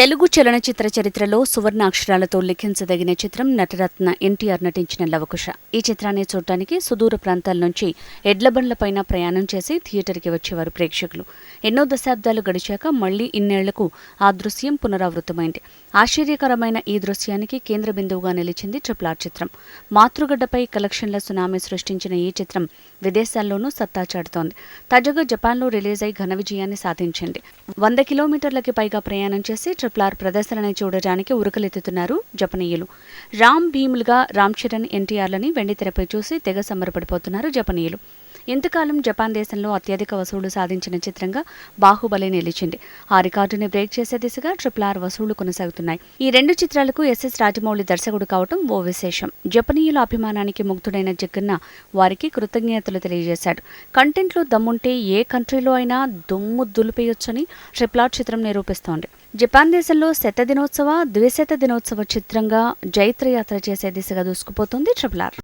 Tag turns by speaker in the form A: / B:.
A: తెలుగు చలనచిత్ర చరిత్రలో సువర్ణ అక్షరాలతో లిఖించదగిన చిత్రం నటరత్న ఎన్టీఆర్ నటించిన లవకుశ. ఈ చిత్రాన్ని చూడటానికి సుదూర ప్రాంతాల నుంచి ఎడ్లబండ్లపైన ప్రయాణం చేసి థియేటర్కి వచ్చేవారు ప్రేక్షకులు. ఎన్నో దశాబ్దాలు గడిచాక మళ్ళీ ఇన్నేళ్ళకు ఆ దృశ్యం పునరావృతమైంది. ఆశ్చర్యకరమైన ఈ దృశ్యానికి కేంద్ర బిందువుగా నిలిచింది ట్రిపుల్ ఆర్ చిత్రం. మాతృగడ్డపై కలెక్షన్ల సునామీ సృష్టించిన ఈ చిత్రం విదేశాల్లోనూ సత్తా చాటుతోంది. తాజాగా జపాన్లో రిలీజ్ అయి ఘన విజయాన్ని సాధించింది. వంద కిలోమీటర్లకి పైగా ప్రయాణం చేసి ట్రిపుల్ ఆర్ ప్రదర్శనని చూడడానికి ఉరకలెత్తుతున్నారు జపనీయులు. రామ్ భీములుగా రామ్ చరణ్ ఎన్టీఆర్లని వెండి తెరపై చూసి తెగ సంబరపడిపోతున్నారు జపనీయులు. ఇంతకాలం జపాన్ దేశంలో అత్యధిక వసూళ్ళు సాధించిన చిత్రంగా బాహుబలి నిలిచింది. ఆ రికార్డుని బ్రేక్ చేసే దిశగా ట్రిపుల్ ఆర్ వసూళ్ళు కొనసాగుతున్నాయి. ఈ రెండు చిత్రాలకు ఎస్ఎస్ రాజమౌళి దర్శకుడు కావటం ఓ విశేషం. జపనీయుల అభిమానానికి ముగ్ధుడైన జగన్న వారికి కృతజ్ఞతలు తెలియజేశాడు. కంటెంట్లో దమ్ముంటే ఏ కంట్రీలో అయినా దుమ్ము దులిపేయొచ్చని ట్రిపుల్ ఆర్ చిత్రం నిరూపిస్తోంది. జపాన్ దేశంలో శత దినోత్సవ ద్విశత దినోత్సవ చిత్రంగా జైత్రయాత్ర చేసే దిశగా దూసుకుపోతుంది ట్రిపుల్ ఆర్.